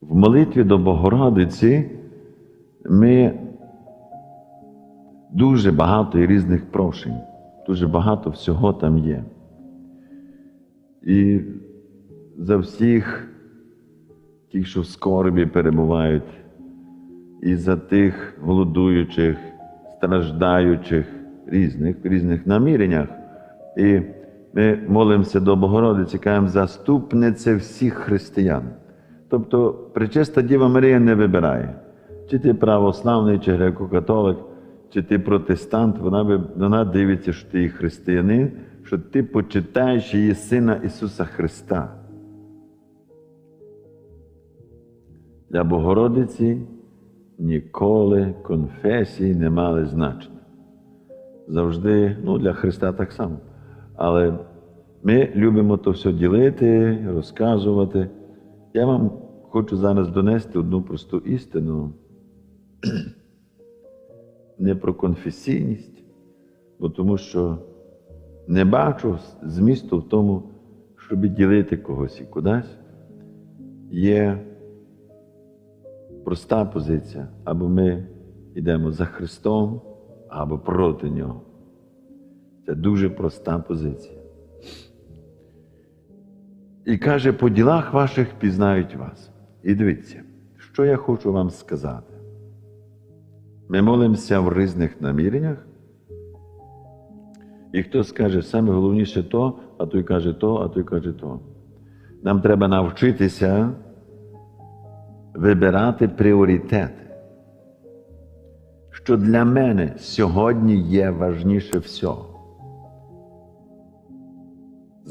В молитві до Богородиці ми дуже багато і різних прошень, дуже багато всього там є. І за всіх тих, що в скорбі перебувають, і за тих голодуючих, страждаючих, різних, різних наміреннях. І ми молимося до Богородиці, кажемо, заступниця всіх християн. Тобто Пречиста Діва Марія не вибирає, чи ти православний, чи греко-католик, чи ти протестант, вона, вона дивиться, що ти є християнин, що ти почитаєш її Сина Ісуса Христа. Для Богородиці ніколи конфесії не мали значення. Завжди, ну, для Христа так само. Але ми любимо то все ділити, розказувати. Я вам хочу зараз донести одну просту істину. Не про конфесійність, бо тому що не бачу змісту в тому, щоб ділити когось і кудись. Є проста позиція. Або ми йдемо за Христом, або проти Нього. Це дуже проста позиція. І каже, по ділах ваших пізнають вас. І дивіться, що я хочу вам сказати. Ми молимося в різних наміреннях, і хто скаже, саме головніше то, а той каже то, а той каже то. Нам треба навчитися вибирати пріоритети. Що для мене сьогодні є важніше всього.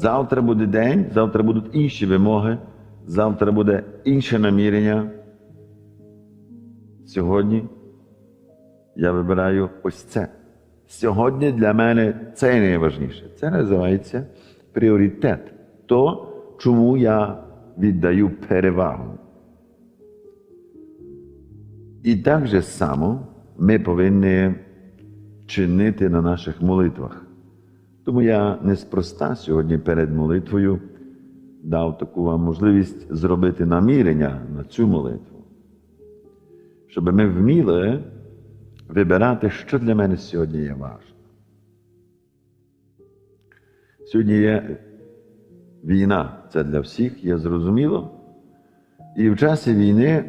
Завтра буде день, завтра будуть інші вимоги, завтра буде інше намірення. Сьогодні я вибираю ось це. Сьогодні для мене це найважніше. Це називається пріоритет. То, чому я віддаю перевагу. І так же само ми повинні чинити на наших молитвах. Тому я неспроста сьогодні перед молитвою дав таку вам можливість зробити намірення на цю молитву, щоб ми вміли вибирати, що для мене сьогодні є важливо. Сьогодні є війна, це для всіх є зрозуміло. І в часі війни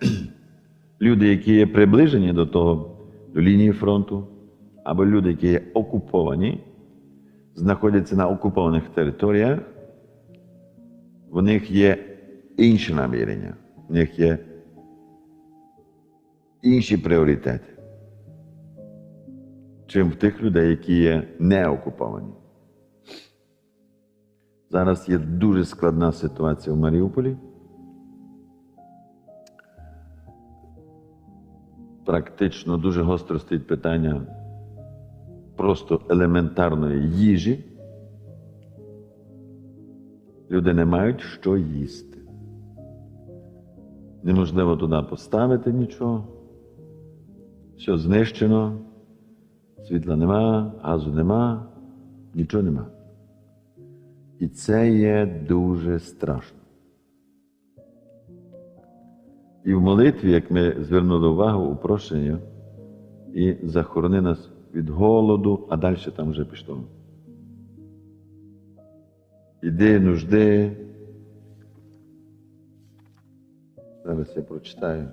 люди, які є приближені до того, до лінії фронту, або люди, які є окуповані, знаходяться на окупованих територіях, в них є інші намірення, в них є інші пріоритети, чим в тих людей, які є не окуповані. Зараз є дуже складна ситуація в Маріуполі. Практично дуже гостро стоїть питання просто елементарної їжі. Люди не мають що їсти. Неможливо туди поставити нічого. Все знищено, світла нема, газу нема, нічого нема. І це є дуже страшно. І в молитві, як ми звернули увагу у прощення, і захорони нас від голоду, а далі там вже пішло. Іди, нужди. Зараз я прочитаю.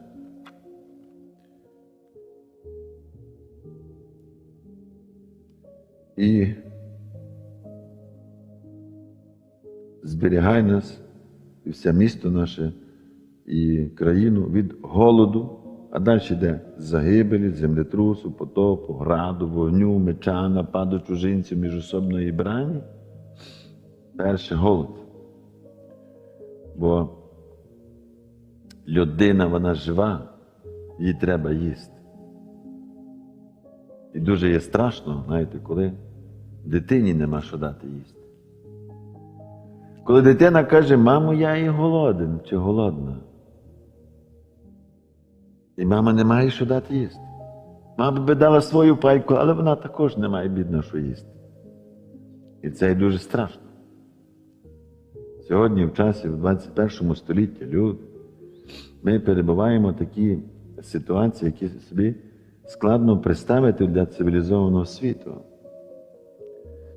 І зберігай нас і все місто наше і країну від голоду, а далі йде загибелі, землетрусу, потопу, граду, вогню, меча, нападу чужинців, міжособної брані. Перше голод. Бо людина, вона жива, їй треба їсти. І дуже є страшно, знаєте, коли дитині нема що дати їсти. Коли дитина каже, мамо, я і голоден чи голодна. І мама не має що дати їсти. Мама би дала свою пайку, але вона також не має бідно, що їсти. І це і дуже страшно. Сьогодні, в часі, в 21 столітті, люди ми перебуваємо в такій ситуації, які собі складно представити для цивілізованого світу.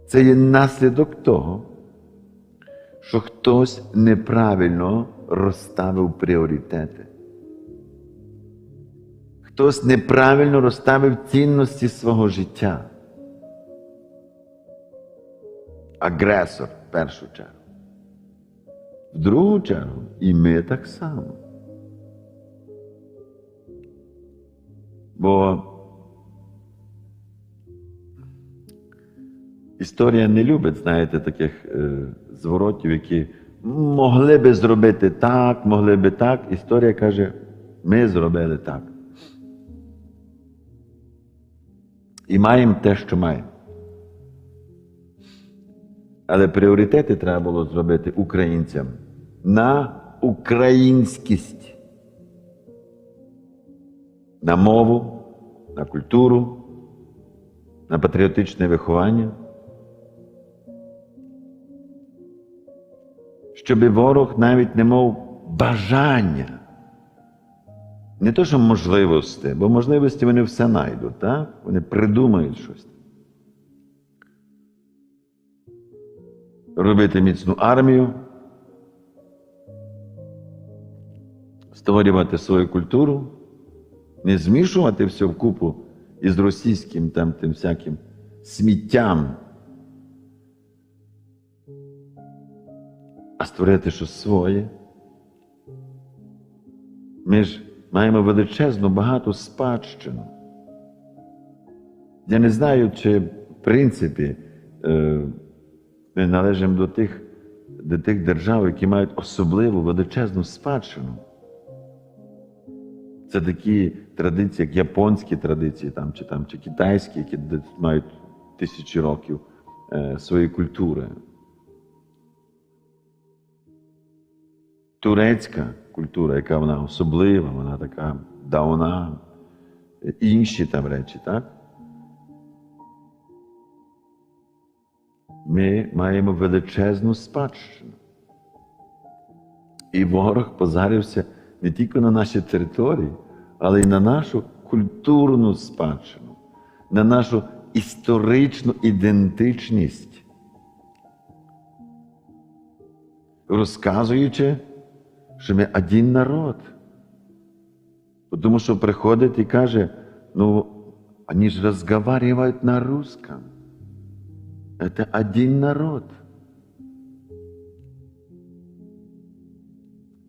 Це є наслідок того, що хтось неправильно розставив пріоритети. Хтось неправильно розставив цінності свого життя. Агресор в першу чергу. В другу чергу і ми так само. Бо історія не любить, знаєте, таких е, зворотів, які могли би зробити так, могли би так. Історія каже, ми зробили так. І маємо те, що маємо. Але пріоритети треба було зробити українцям на українськість, на мову, на культуру, на патріотичне виховання. Щоб ворог навіть не мав бажання. Не то, що можливості, бо можливості вони все знайдуть, так? Вони придумають щось. Робити міцну армію, створювати свою культуру, не змішувати все вкупу із російським там тим всяким сміттям, а створити щось своє. Ми ж маємо величезну багату спадщину. Я не знаю, чи в принципі е, ми належимо до тих, до тих держав, які мають особливу величезну спадщину. Це такі традиції, як японські традиції, там, чи, там, чи китайські, які мають тисячі років е, своєї культури. Турецька культура, яка вона особлива, вона така давна, інші там речі, так? Ми маємо величезну спадщину. І ворог позарився не тільки на наші території, але й на нашу культурну спадщину, на нашу історичну ідентичність. Розказуючи, що ми один народ. Тому що приходить і каже, ну, вони ж розговаривають на русском. Это один народ.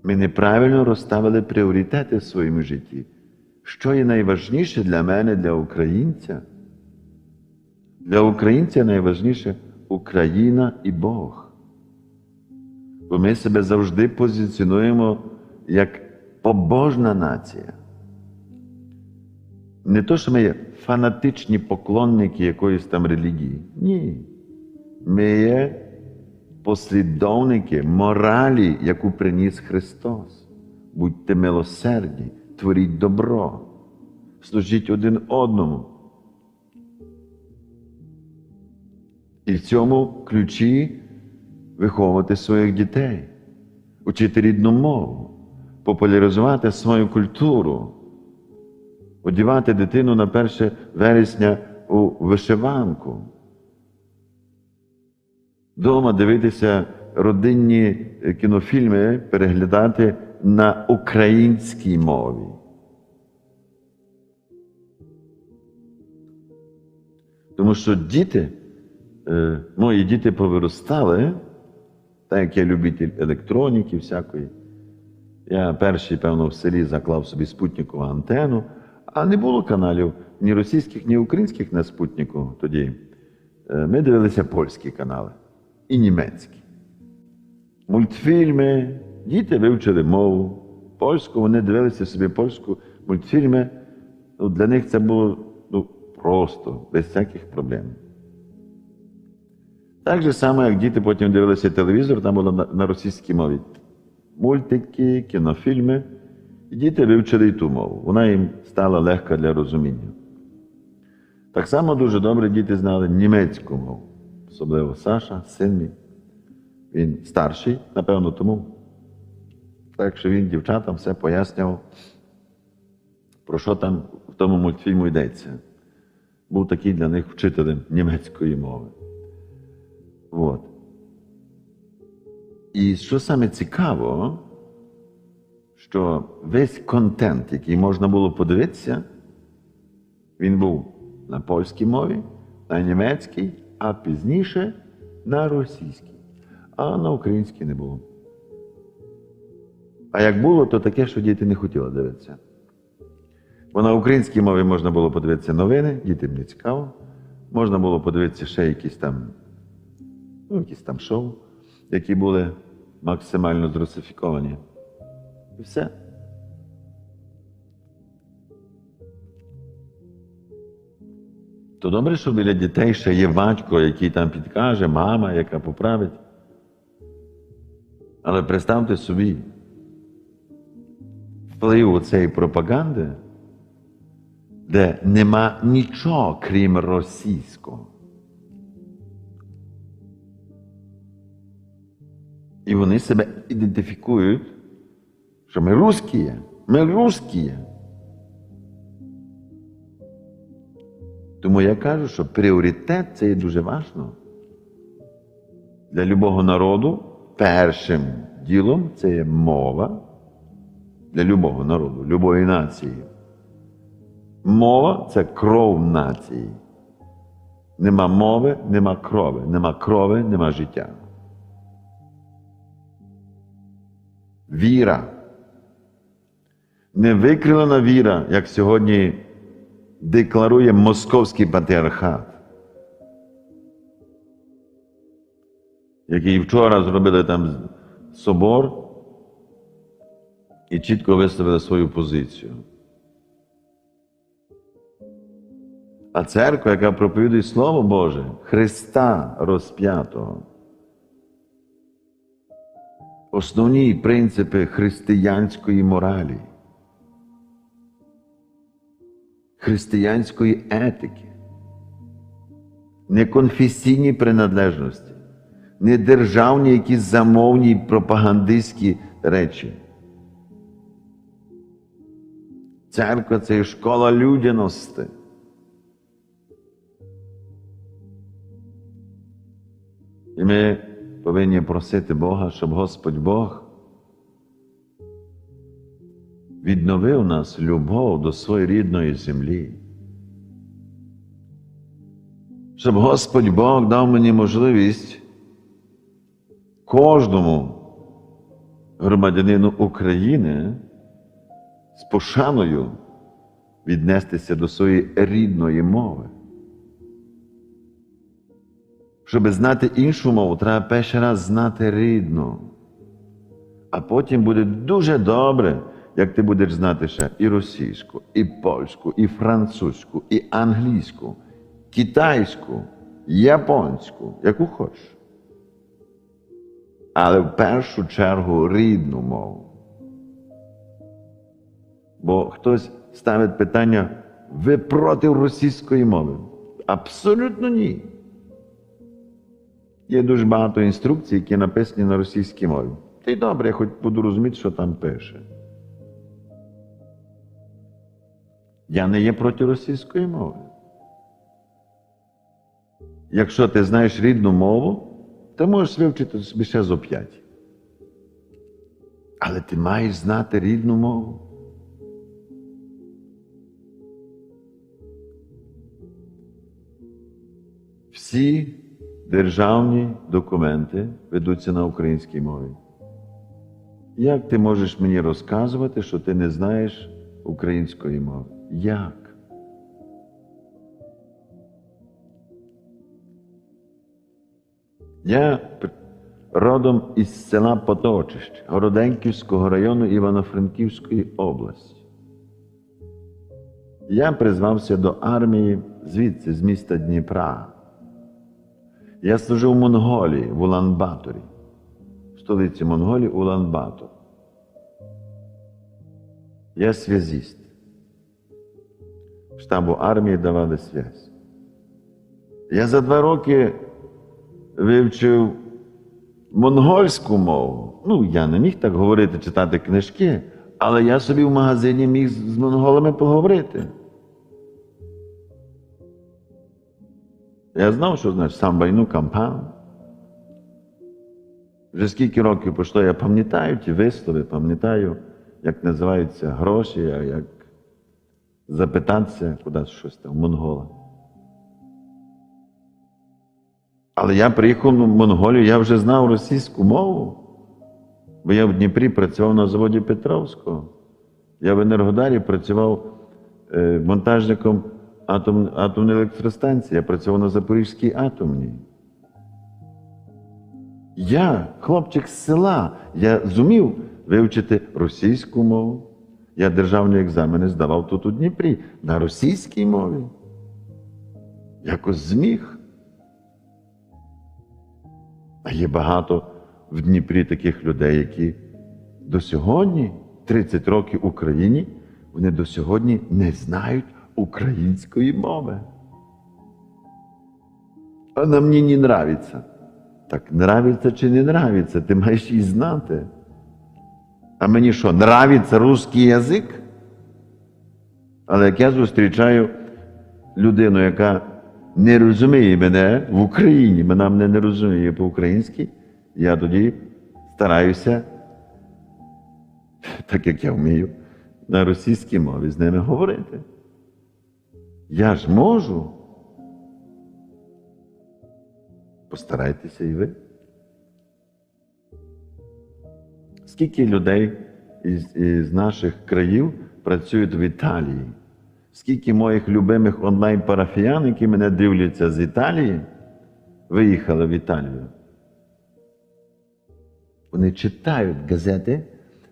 Ми неправильно розставили пріоритети в своєму житті. Що є найважніше для мене, для українця? Для українця найважніше Україна і Бог. Бо ми себе завжди позиціонуємо як побожна нація. Не то, що ми є фанатичні поклонники якоїсь там релігії. Ні. Ми є послідовники моралі, яку приніс Христос. Будьте милосердні, творіть добро, служіть один одному. І в цьому ключі виховувати своїх дітей, учити рідну мову, популяризувати свою культуру, одівати дитину на 1 вересня у вишиванку. Дома дивитися родинні кінофільми, переглядати на українській мові. Тому що діти, е, мої діти повиростали, так як я любитель електроніки всякої. Я перший, певно, в селі заклав собі спутникову антенну, а не було каналів ні російських, ні українських на спутнику тоді. Е, Ми дивилися польські канали і німецькі. Мультфільми, діти вивчили мову, польську, вони дивилися собі польську мультфільми. Ну, Для них це було ну, просто, без всяких проблем. Так же само, як діти потім дивилися телевізор, там було на, російській мові мультики, кінофільми, і діти вивчили і ту мову. Вона їм стала легка для розуміння. Так само дуже добре діти знали німецьку мову, особливо Саша, син мій. Він старший, напевно, тому. Так що він дівчатам все пояснював, про що там в тому мультфільму йдеться. Був такий для них вчителем німецької мови. От. І що саме цікаво, що весь контент, який можна було подивитися, він був на польській мові, на німецькій, а пізніше на російській, а на українській не було. А як було, то таке, що діти не хотіли дивитися. Бо на українській мові можна було подивитися новини, дітям не цікаво. Можна було подивитися ще якісь там, ну, якісь там шоу, які були максимально зрусифіковані. І все. То добре, що біля дітей ще є батько, який там підкаже, мама, яка поправить. Але представте собі, вплив цієї пропаганди, де нема нічого, крім російського. І вони себе ідентифікують, що ми русські, ми русські. Тому я кажу, що пріоритет це є дуже важливо. Для любого народу першим ділом це є мова для любого народу, любої нації. Мова це кров нації. Нема мови, нема крови, нема крови, нема життя. Віра. Невикривлена віра, як сьогодні декларує московський патріархат, який вчора зробили там собор і чітко виставили свою позицію. А церква, яка проповідує Слово Боже, Христа розп'ятого, основні принципи християнської моралі, християнської етики, не конфесійні приналежності, не державні якісь замовні пропагандистські речі. Церква це є школа людяності. І ми повинні просити Бога, щоб Господь Бог відновив нас любов до своєї рідної землі. Щоб Господь Бог дав мені можливість кожному громадянину України з пошаною віднестися до своєї рідної мови. Щоб знати іншу мову, треба перший раз знати рідну. А потім буде дуже добре, як ти будеш знати ще і російську, і польську, і французьку, і англійську, китайську, японську, яку хочеш. Але в першу чергу рідну мову. Бо хтось ставить питання, ви проти російської мови? Абсолютно ні. Є дуже багато інструкцій, які написані на російській мові. Та й добре, я хоч буду розуміти, що там пише. Я не є проти російської мови. Якщо ти знаєш рідну мову, ти можеш вивчити собі ще зо п'ять. Але ти маєш знати рідну мову. Всі державні документи ведуться на українській мові. Як ти можеш мені розказувати, що ти не знаєш української мови? Як? Я родом із села Поточище Городенківського району Івано-Франківської області. Я призвався до армії звідси, з міста Дніпра. Я служив в Монголії в Улан-Баторі, в столиці Монголії Улан-Батор. Я связіст. Штабу армії давали связь. Я за два роки вивчив монгольську мову. Ну, я не міг так говорити, читати книжки, але я собі в магазині міг з монголами поговорити. Я знав, що значить сам війну кампан. Вже скільки років пройшло, я пам'ятаю ті вислови, пам'ятаю, як називаються гроші, як запитатися кудись щось там, в монгола. Але я приїхав в Монголію, я вже знав російську мову, бо я в Дніпрі працював на заводі Петровського. Я в Енергодарі працював е, монтажником атом, атомної електростанції, я працював на Запорізькій атомній. Я, хлопчик з села, я зумів вивчити російську мову. Я державні екзамени здавав тут у Дніпрі на російській мові. Якось зміг. А є багато в Дніпрі таких людей, які до сьогодні, 30 років Україні, вони до сьогодні не знають української мови. Вона мені не нравиться. Так нравиться чи не нравиться, ти маєш її знати. А мені що, нравиться русський язик? Але як я зустрічаю людину, яка не розуміє мене в Україні, вона мене не розуміє по-українськи, я тоді стараюся, так як я вмію, на російській мові з ними говорити. Я ж можу. Постарайтеся і ви. Скільки людей із, із наших країв працюють в Італії? Скільки моїх любимих онлайн-парафіян, які мене дивляться з Італії, виїхали в Італію? Вони читають газети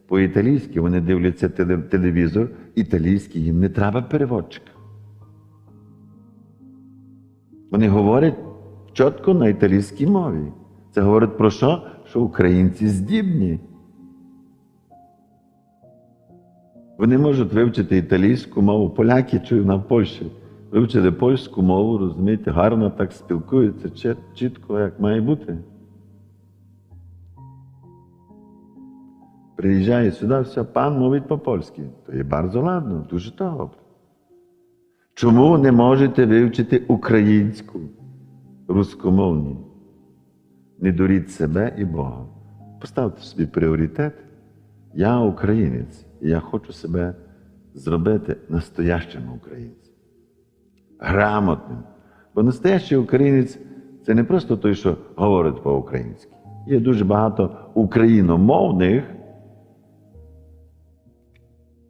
по-італійськи, вони дивляться телевізор італійський, їм не треба переводчика. Вони говорять чітко на італійській мові. Це говорить про що? Що українці здібні. Вони можуть вивчити італійську мову, поляки чую на Польщі. Вивчили польську мову, розумієте, гарно так спілкуються, чітко, як має бути. Приїжджає сюди, все, пан мовить по-польськи. То є дуже ладно, дуже добре. Чому не можете вивчити українську, рускомовні? Не дуріть себе і Бога. Поставте собі пріоритет. Я українець, і я хочу себе зробити настоящим українцем. Грамотним. Бо настоящий українець це не просто той, що говорить по-українськи. Є дуже багато україномовних,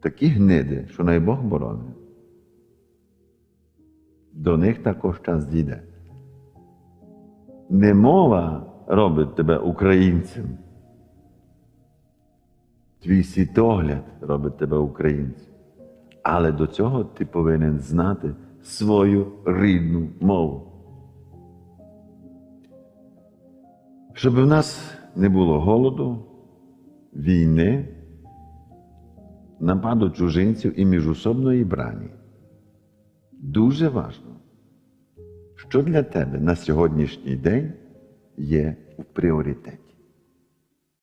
такі гниди, що най Бог боронить. До них також час дійде. Не мова робить тебе українцем. Твій світогляд робить тебе українцем. Але до цього ти повинен знати свою рідну мову. Щоб в нас не було голоду, війни, нападу чужинців і міжособної брані. Дуже важливо, що для тебе на сьогоднішній день є в пріоритеті.